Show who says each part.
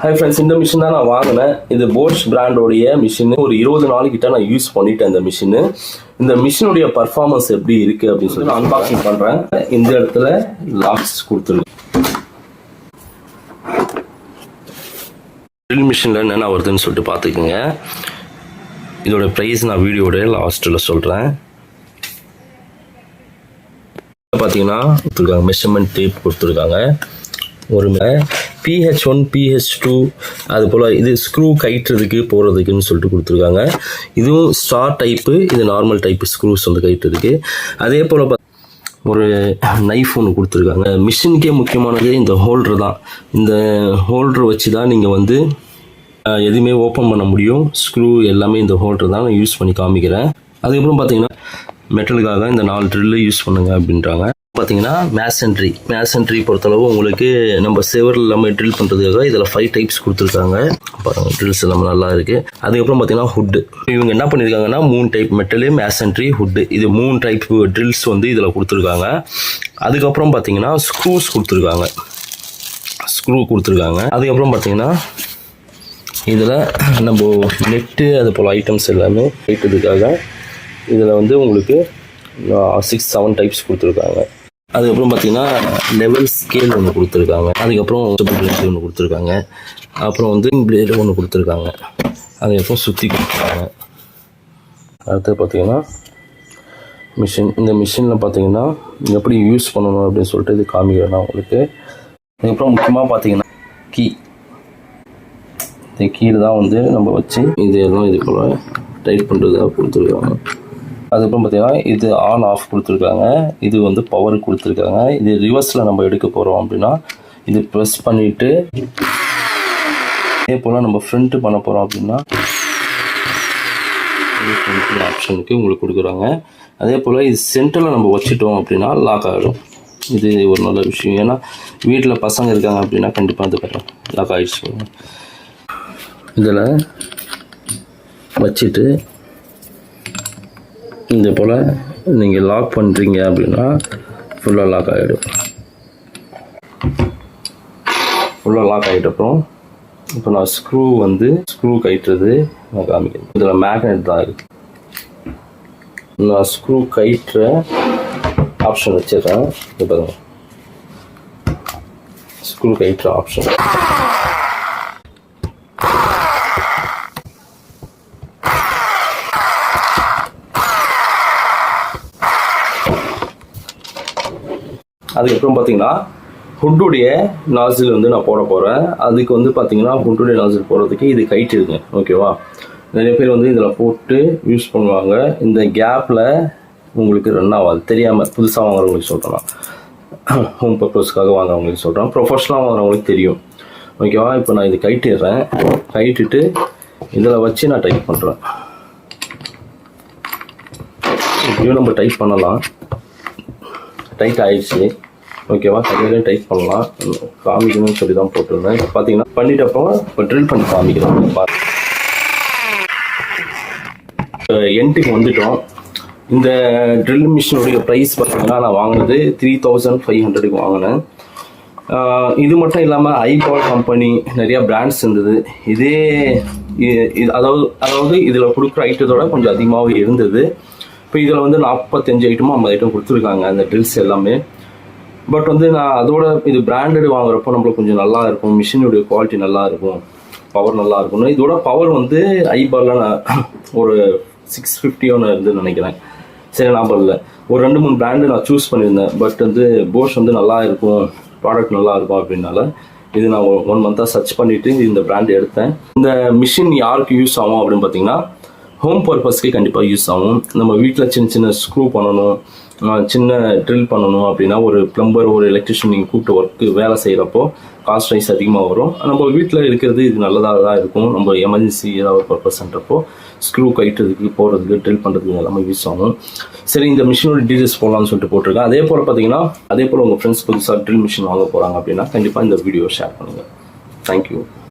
Speaker 1: Hi friends இந்த machine தான் நான் வாங்கினேன். இது போர்ட்ஸ் பிராண்டோடைய மிஷின் ஒரு இருபது நாளுக்கிட்ட நான் யூஸ் பண்ணிட்டேன் இந்த மிஷினு இந்த மிஷினுடைய பர்ஃபார்மன்ஸ் எப்படி இருக்கு அப்படின்னு சொல்லி நான் அன்பாக்சிங் பண்றேன். இந்த இடத்துல லாக்ஸ் கொடுத்துருக்கு ட்ரில் மிஷினில் என்னென்ன வருதுன்னு சொல்லிட்டு பார்த்துக்குங்க. இதோட ப்ரைஸ் நான் வீடியோடைய லாஸ்ட்டில் சொல்கிறேன் பார்த்தீங்கன்னா கொடுத்துருக்காங்க. மெஷர்மெண்ட் டேப் கொடுத்துருக்காங்க. ஒரு பிஹெச் ஒன் பிஹெச் டூ அது போல் இது ஸ்க்ரூ கயிட்டுறதுக்கு போகிறதுக்குன்னு சொல்லிட்டு கொடுத்துருக்காங்க. இதுவும் ஸ்டார் டைப்பு இது நார்மல் டைப்பு ஸ்க்ரூஸ் வந்து கயிட்டுறதுக்கு அதே போல் ஒரு நைஃப் ஒன்று கொடுத்துருக்காங்க. மிஷினுக்கே முக்கியமானது இந்த ஹோல்டர் தான். இந்த ஹோல்டர் வச்சு தான் நீங்கள் வந்து எதுவுமே ஓப்பன் பண்ண முடியும். ஸ்க்ரூ எல்லாமே இந்த ஹோல்டர் தான். நான் யூஸ் பண்ணி காமிக்கிறேன். அதுக்கப்புறம் பார்த்தீங்கன்னா மெட்டலுக்காக இந்த நாலு ட்ரில்லு யூஸ் பண்ணுங்க அப்படின்றாங்க. பார்த்தீங்கன்னா மேசன்ட்ரி மேசன்ட்ரி பொறுத்தளவு உங்களுக்கு நம்ம செவர் எல்லாமே ட்ரில் பண்ணுறதுக்காக இதில் ஃபைவ் டைப்ஸ் கொடுத்துருக்காங்க. பாருங்கள் ட்ரில்ஸ் எல்லாமே நல்லா இருக்குது அதுக்கப்புறம் பார்த்தீங்கன்னா ஹுட்டு இவங்க என்ன பண்ணியிருக்காங்கன்னா மூணு டைப் மெட்டலு மேசன்ட்ரி ஹுட்டு இது மூணு டைப் ட்ரில்ஸ் வந்து இதில் கொடுத்துருக்காங்க. அதுக்கப்புறம் பார்த்தீங்கன்னா ஸ்க்ரூஸ் கொடுத்துருக்காங்க. ஸ்க்ரூ கொடுத்துருக்காங்க. அதுக்கப்புறம் பார்த்தீங்கன்னா இதில் நம்ம நெட்டு அது போல் ஐட்டம்ஸ் எல்லாமே வைக்கிறதுக்காக இதில் வந்து உங்களுக்கு சிக்ஸ் செவன் டைப்ஸ் கொடுத்துருக்காங்க. அதுக்கப்புறம் பார்த்தீங்கன்னா லெவல் ஸ்கேல் ஒன்று கொடுத்துருக்காங்க. அதுக்கப்புறம் பிளேட் ஒன்று கொடுத்துருக்காங்க. அப்புறம் வந்து பிளேடு ஒன்று கொடுத்துருக்காங்க. அதுக்கப்புறம் சுற்றி கொடுத்துருக்காங்க. அடுத்து பார்த்தீங்கன்னா மிஷின் இந்த மிஷினில் பார்த்தீங்கன்னா எப்படி யூஸ் பண்ணணும் அப்படின்னு சொல்லிட்டு இது காமிக்கிறேன் நான் உங்களுக்கு. அதுக்கப்புறம் முக்கியமாக பார்த்தீங்கன்னா கீ இந்த கீழே தான் வந்து நம்ம வச்சு இது எல்லாம் இது போல் டைட் பண்ணுறதுக்காக கொடுத்துருக்காங்க. அதுக்கப்புறம் பார்த்தீங்கன்னா இது ஆன் ஆஃப் கொடுத்துருக்காங்க. இது வந்து பவர் கொடுத்துருக்காங்க. இது ரிவர்ஸில் நம்ம எடுக்க போகிறோம் அப்படின்னா இது ப்ரெஸ் பண்ணிவிட்டு அதே போல் நம்ம ஃப்ரண்ட்டு பண்ண போகிறோம் அப்படின்னா ஆப்ஷனுக்கு உங்களுக்கு கொடுக்குறாங்க. அதே போல் இது சென்டரில் நம்ம வச்சுட்டோம் அப்படின்னா லாக் ஆகிடும் இது ஒரு நல்ல விஷயம். ஏன்னா வீட்டில் பசங்க இருக்காங்க அப்படின்னா கண்டிப்பாக அது லாக் ஆகிடுச்சு இதில் வச்சுட்டு இந்த போல் நீங்கள் லாக் பண்ணுறீங்க அப்படின்னா ஃபுல்லாக லாக் ஆகிடும் ஃபுல்லாக லாக் ஆகிட்ட அப்புறம் இப்போ நான் ஸ்க்ரூ வந்து ஸ்க்ரூ கயிட்டுறது நான் காமிக்கிறேன். இதில் மேக்னெட் தான் இருக்குது நான் ஸ்க்ரூ கயிட்டுற ஆப்ஷன் வச்சிடுறேன். இப்போ ஸ்க்ரூ கயிட்டுற ஆப்ஷன் அதுக்கப்புறம் பார்த்தீங்கன்னா ஹுட்டுடைய நாசில் வந்து நான் போட போகிறேன் அதுக்கு வந்து பார்த்தீங்கன்னா ஹுட்டுடைய நாசில் போடுறதுக்கு இது கைட்டுருங்க ஓகேவா நிறைய பேர் வந்து இதில் போட்டு யூஸ் பண்ணுவாங்க. இந்த கேப்பில் உங்களுக்கு ரன் ஆகாது. தெரியாமல் புதுசாக வாங்குறவங்களுக்கு சொல்கிறேன் ஹோம் பர்பஸ்க்காக வாங்குறவங்களுக்கு சொல்கிறேன் ப்ரொஃபஷனலாக வாங்குறவங்களுக்கு தெரியும். ஓகேவா இப்போ நான் இது கைட்டிடுறேன் கைட்டுட்டு இதில் வச்சு நான் டைப் பண்ணுறேன் இப்படியும் நம்ம டைப் பண்ணலாம். டைட் ஆயிடுச்சு. ஓகேவா? கையிலே டைப் பண்ணலாம். காமிக்கணும்னு சொல்லி தான் போட்டிருந்தேன். இப்போ பார்த்தீங்கன்னா பண்ணிட்டப்போ இப்போ ட்ரில் பண்ணி காமிக்கிறோம். என்ட்டுக்கு வந்துட்டோம். இந்த ட்ரில் மிஷினுடைய ப்ரைஸ் பார்த்தீங்கன்னா நான் வாங்கினது த்ரீ தௌசண்ட் ஃபைவ் ஹண்ட்ரடுக்கு வாங்கினேன். இது மட்டும் இல்லாமல் ஐபால் கம்பெனி நிறையா பிராண்ட்ஸ் இருந்தது. இதே அதாவது அதாவது இதில் கொடுக்குற ஐட்டத்தோட கொஞ்சம் அதிகமாகவே இருந்தது. இப்போ இதில் வந்து நாற்பத்தஞ்சு ஐட்டமும் ஐம்பது ஐட்டம் கொடுத்துருக்காங்க அந்த ட்ரில்ஸ் எல்லாமே. பட் வந்து நான் அதோட இது பிராண்டட் வாங்குறப்போ நம்மளுக்கு கொஞ்சம் நல்லா இருக்கும். மிஷினுடைய குவாலிட்டி நல்லா இருக்கும். பவர் நல்லா இருக்கும். இதோட பவர் வந்து ஐபாலில் நான் ஒரு சிக்ஸ் ஃபிஃப்டி ஒன்று இருந்துன்னு நினைக்கிறேன். சரி ஞாபகம் இல்லை. ஒரு ரெண்டு மூணு பிராண்டு நான் சூஸ் பண்ணியிருந்தேன். பட் வந்து போஷ் வந்து நல்லா இருக்கும். ப்ராடக்ட் நல்லா இருக்கும் அப்படின்னால இது நான் ஒன் மந்த்தாக சர்ச் பண்ணிவிட்டு இந்த பிராண்ட் எடுத்தேன். இந்த மிஷின் யாருக்கு யூஸ் ஆகும் அப்படின்னு பார்த்தீங்கன்னா ஹோம் பர்பஸ்க்கு கண்டிப்பாக யூஸ் ஆகும். நம்ம வீட்டில் சின்ன சின்ன ஸ்க்ரூ பண்ணணும். சின்ன ட்ரில் பண்ணணும் அப்படின்னா ஒரு பிளம்பர் ஒரு எலக்ட்ரிஷியன் நீங்கள் கூப்பிட்டு ஒர்க்கு வேலை செய்கிறப்போ காஸ்ட் ரைஸ் அதிகமாக வரும். நம்ம வீட்டில் இருக்கிறது இது நல்லதாக தான் இருக்கும். நம்ம எமர்ஜென்சி ஏதாவது பர்பஸ்ன்றப்போ ஸ்க்ரூ கயிட்டுறதுக்கு போகிறதுக்கு ட்ரில் பண்ணுறதுக்கு எல்லாமே யூஸ் ஆகும். சரி இந்த மிஷினோட டீடைல்ஸ் போகலான்னு சொல்லிட்டு போட்டிருக்கேன். அதே போல் பார்த்தீங்கன்னா அதே போல் உங்கள் ஃப்ரெண்ட்ஸ் புதுசாக ட்ரில் மிஷின் வாங்க போகிறாங்க அப்படின்னா கண்டிப்பாக இந்த வீடியோ ஷேர் பண்ணுங்கள் தேங்க்யூ